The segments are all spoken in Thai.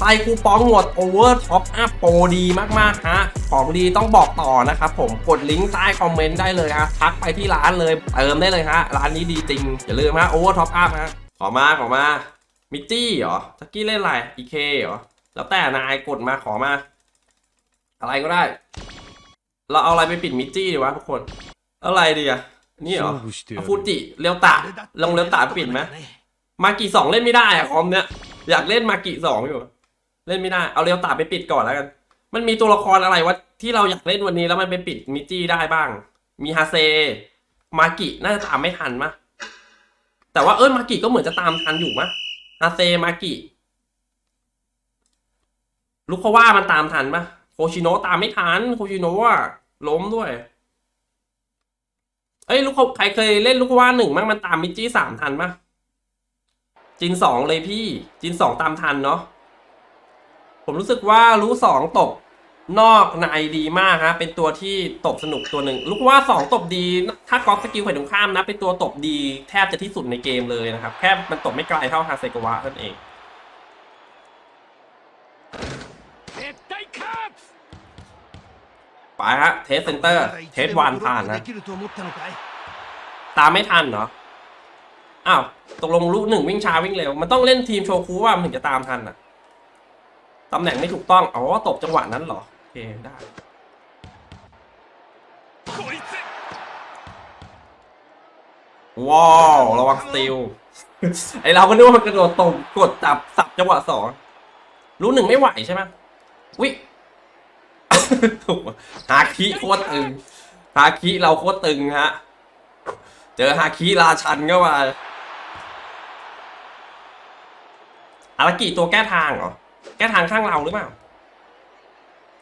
ใส่คูปองหมดโอเวอร์ท็อปอัพโปรดีมากๆฮะของดีต้องบอกต่อนะครับผมกดลิงก์ใต้คอมเมนต์ได้เลยฮะทักไปที่ร้านเลยเติมได้เลยฮะร้านนี้ดีจริง อย่าลืมฮะโอเวอร์ท็อปอัพฮะขอมาขอมามิตตี้เหรอสกี้เล่นอะไรอีเคเหรอแล้วแต่นายกดมาขอมา อะไรก็ได้ เราเอาอะไรไปปิดมิตตี้ดีวะทุกคน อะไรดีอะนี่เหรอฟูจิเลียวตะลงเลียวตะปิดไหมมากี่สองเล่นไม่ได้อะคอมเนี้ยอยากเล่นมากี่สองอยู่ เล่นไม่ได้เอาเรียวตาไปปิดก่อนแล้วกัน มันมีตัวละครอะไรวะที่เราอยากเล่นวันนี้แล้วมันไปปิดมิจี้ได้บ้าง มีฮาเซ มากิน่าจะตามไม่ทันมะแต่ว่าเออมากิก็เหมือนจะตามทันอยู่มะฮาเซมากิลูกเขาว่ามันตามทันปะโคชิโนะตามไม่ทันโคชิโนะว่าล้มด้วยเอ้ยลูกเขาใครเคยเล่นลูกว่าหนึ่งมั้งมันตามมิจี้สามทันปะจินสองเลยพี่ จินสองตามทันเนาะ ผมรู้สึกว่ารู้สองตกนอกในดีมากฮะเป็นตัวที่ตบสนุกตัวหนึ่งลูกว่า 2 ตบดี ถ้ากอล์ฟสกิลไข่ายตรงข้ามนะ เป็นตัวตบดีแทบจะที่สุดในเกมเลยนะครับ แค่มันตบไม่ไกลเท่าฮาเซกวะนั่นเองไปฮะ เทสเซนเตอร์ เทสวานผ่านนะ ตามไม่ทันเหรอ อ้าว ตกลงลูกหนึ่งวิ่งช้าวิ่งเร็ว มันต้องเล่นทีมโชคูว่ามันถึงจะตามทันอะ ตำแหน่งไม่ถูกต้อง อ๋อ ตกจังหวะนั้นเหรอ โอเค ได้ ว้าว ระวังสติล ไอเราก็นึกว่ามันกระโดดตบกดจับสับจังหวะสอง รู้หนึ่งไม่ไหวใช่ไหมวิฮาคิโคตรตึง ฮาคิเราโคตรตึงฮะ เจอฮาคิราชันก็มาอารากิตัวแก้ทางเหรอ แก้ทางข้างเราหรือเปล่า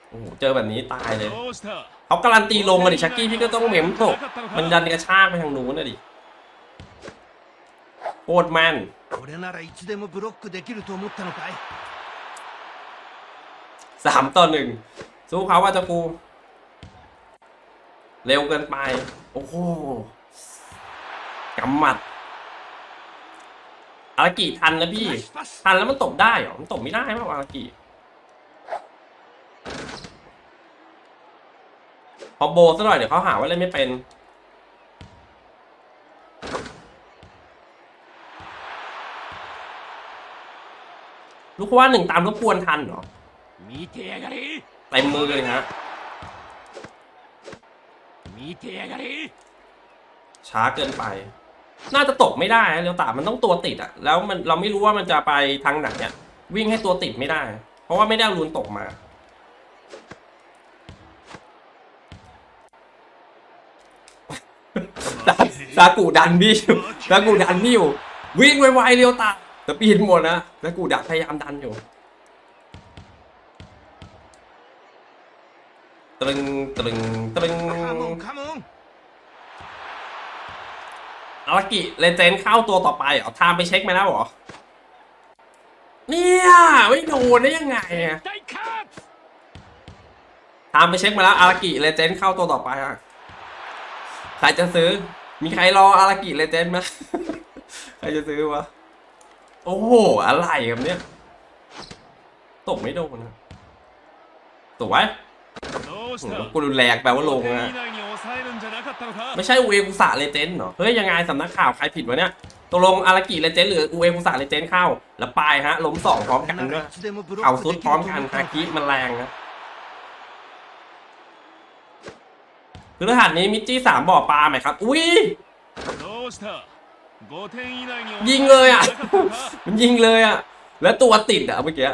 โอ้เจอแบบนี้ตายเลยเขาการันตีลงมาดิชักกี้พี่ก็ต้องเหม็มตกมันดันกระชากไปทางนู้นนะดิโอดแมนสามต่อหนึ่งสู้เขาว่าจะกูเร็วเกินไป โอ้โหกำหมัด อารากิทันนะพี่ ทันแล้วมันตกได้เหรอ มันตกไม่ได้ป่าอารากิพอโบซะหน่อยเดี๋ยวเขาหาว่าเล่นไม่เป็นลูกว่าหนึ่งตามรบกวนทันเหรอเต็มมือเลยฮะมีเทกช้าเกินไป น่าจะตกไม่ได้เรียวตามันต้องตัวติดอะแล้วมันเราไม่รู้ว่ามันจะไปทางไหนเนี่ยวิ่งให้ตัวติดไม่ได้ เพราะว่าไม่ได้ลูนตกมา ซากูดันพี่อยู่ซากูดันนี่อยู่ วิ่งไวๆเรียวตาแต่ปีนหมดนะซากูดักพยายามดันอยู่ตรึงตึงตรึง อารากิเลเจนเข้าตัวต่อไปเหรอทามไปเช็คมาแล้วเหรอ เนี่ยไม่โดนได้ยังไงทามไปเช็คมาแล้วอารากิเลเจนเข้าตัวต่อไปอะใครจะซื้อ มีใครรออารากิเลเจนไหมใครจะซื้อวะ โอ้โห อะไรครับเนี่ย ตกไม่โดนนะตกไหมกูรุนแรงแปลว่าลงนะ ไม่ใช่อูเอกุสะเลเจนด์เหรอ เฮ้ยยังไงสำนักข่าวใครผิดวะเนี่ยตกลงอารากิเลเจนด์หรืออูเอกุสะเลเจนด์เข้า แล้วปลายฮะล้มสองพร้อมกันด้เข่าซุดพร้อมกันฮากิมันแรงนะพฤหัสนี้มิจี้สามบ่อปลาไหมครับ อุ้ยยิงเลยอะ มันยิงเลยอะ แล้วตัวติดอะเมื่อกี้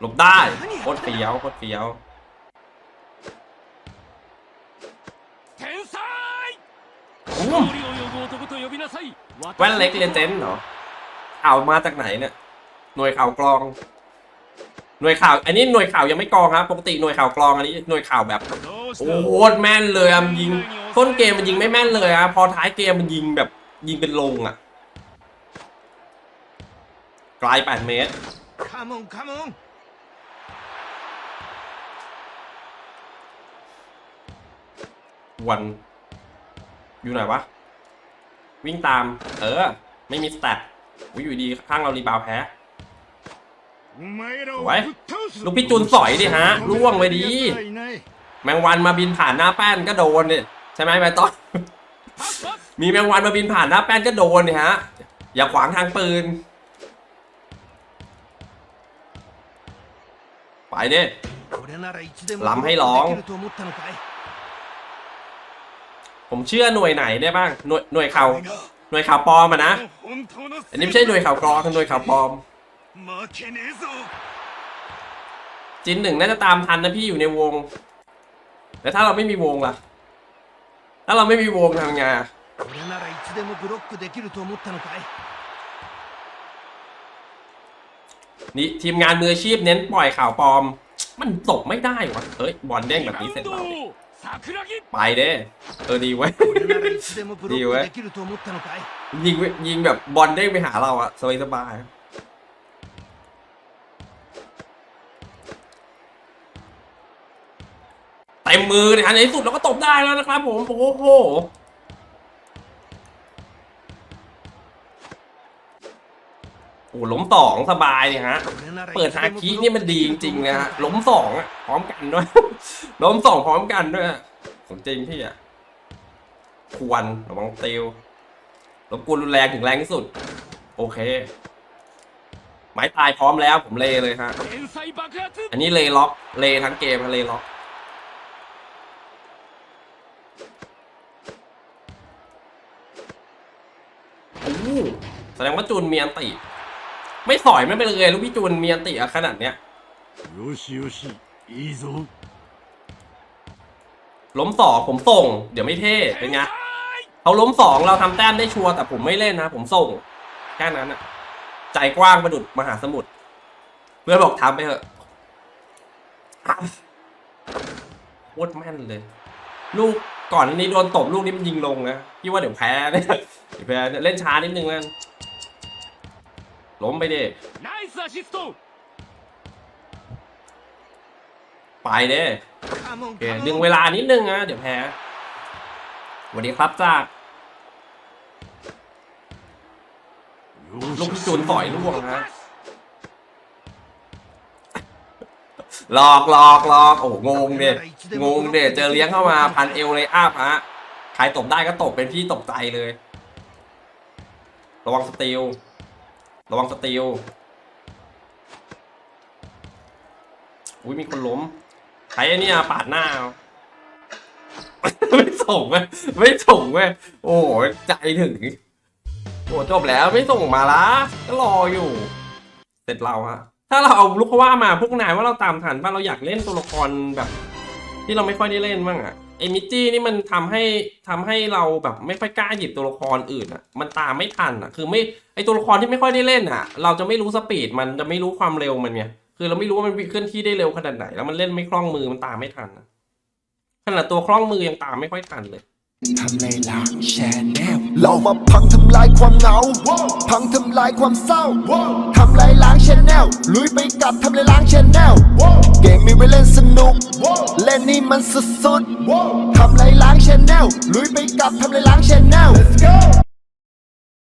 หลบได้โคตรเฟี้ยวโคตรเฟี้ยว แว่นเล็กเรียนเจนเหรอข่าวมาจากไหนเนี่ยหน่วยข่าวกรอง หน่วยข่าว อันนี้หน่วยข่าวยังไม่กรองครับปกติหน่วยข่าวกรองอันนี้หน่วยข่าวแบบโอ้โหแม่นเลยอะยิงต้นเกมมันยิงไม่แม่นเลยอะพอท้ายเกมมันยิงแบบยิงเป็นลงอะไกลแปดเมตรวันอยู่ไหนวะ วิ่งตาม เออ ไม่มีสแตทวิ่อยู่ดีข้างเรารีบาวแพ้สวยลูกพี่จูนสอยดิฮะร่วงไปดี แมงวันมาบินผ่านหน้าแป้นก็โดนเนี่ยใช่ไหมไปต้อนมีแมงวันมาบินผ่านหน้าแป้นก็โดนเนี่ยฮะ อย่าขวางทางปืน ไปเด้ล้ำให้ร้อง ผมเชื่อหน่วยไหนได้บ้างหน่วยหน่วยข่าวหน่วยข่าวปลอมอะนะอันนี้ไม่ใช่หน่วยข่าวกรองหน่วยข่าวปลอม จินหนึ่งน่าจะตามทันนะพี่อยู่ในวง แต่ถ้าเราไม่มีวงล่ะ ถ้าเราไม่มีวงทำไงนี่ทีมงานมืออาชีพเน้นปล่อยข่าวปลอม มันตกไม่ได้วะเฮ้ยบอลเด้งแบบนี้เสร็จแล้ว ไปเด้เออดีไว้ ดีไว้ยิงยิงแบบบอลเด้งไปหาเราอะสบายสบายเต็มมือเนี่ยอันนี้สุดเราก็ตบได้แล้วนะครับผม โอ้โห โอ้ล้มสองสบายเนี่ยฮะ เปิดฮาคินี่มันดีจริงๆนะฮะล้มสองอะพร้อมกันด้วย ล้มสองพร้อมกันด้วยขมจริงพี่อะควรระวังเตียวรบกวนรุนแรงถึงแรงที่สุด โอเคไม้ตายพร้อมแล้วผมเลเลยฮะ อันนี้เลล็อกเลทั้งเกมเลล็อกแสดงว่าจูนมีอันติ ไม่สอยไม่เป็นเลยลูกพี่จูนมีอันติขนาดเนี้ยโยชิโยชิอีโซล้มสองผมส่ง เดี๋ยวไม่เท่เป็นไงเขาล้มสองเราทำแต้มได้ชัวร์แต่ผมไม่เล่นนะ ผมส่ง แค่นั้นอะใจกว้างประดุดมหาสมุทรเพื่อบอกทำไปเถอะโคตรแม่นเลย ลูกก่อนนี้โดนตบลูกนี้มันยิงลงนะพี่ว่าเดี๋ยวแพ้เนี่ยแพ้เล่นช้านิดนึงแล้ว ล้มไปเดิไปเด้อเดึงเวลานิดนึงนะเดี๋ยวแพ้วันนี้ครับจากลูกจูนต่อยล่วงฮะหลอกหลอกหลอกโอ้งงเด็ดงงเนี่ยเจอเลี้ยงเข้ามาพันเอวเลยอ้าฮะใครตบได้ก็ตบเป็นพี่ตกใจเลย ระวังสติล ระวังสตีลอุ้ยมีคนล้มใครเนี่ยปาดหน้า ไม่ส่งเว้ยไม่ส่งเว้ยโอ้โหใจถึง โอ้จบแล้วไม่ส่งมาละก็รออยู่ เสร็จเราฮะ ถ้าเราเอาลูกว่ามาพวกนายว่าเราตามทันป่ะเราอยากเล่นตัวละครแบบ ที่เราไม่ค่อยได้เล่นบ้างอะไอมิจจี้นี่มันทำให้ทำให้เราแบบไม่ค่อยกล้าหยิบตัวละครอื่นอะ มันตามไม่ทันอะ คือไม่ไอตัวละครที่ไม่ค่อยได้เล่นอะ เราจะไม่รู้สปีดมันจะไม่รู้ความเร็วมันเนี่ยคือเราไม่รู้ว่ามันเคลื่อนที่ได้เร็วขนาดไหนแล้วมันเล่นไม่คล่องมือมันตามไม่ทันอะขนาดตัวคล่องมือยังตามไม่ค่อยทันเลย ทำเลยลังแชนแนลเรามาพังทำลายความเหงา พังทำลายความเศร้า ทำลายล้างแชแนลลุยไปกับทำลายล้างแชแนลเกมมีไว้เล่นสนุก เล่นนี่มันสุดๆทำลายล้างแชแนลลุยไปกับทำลายล้างแชแนล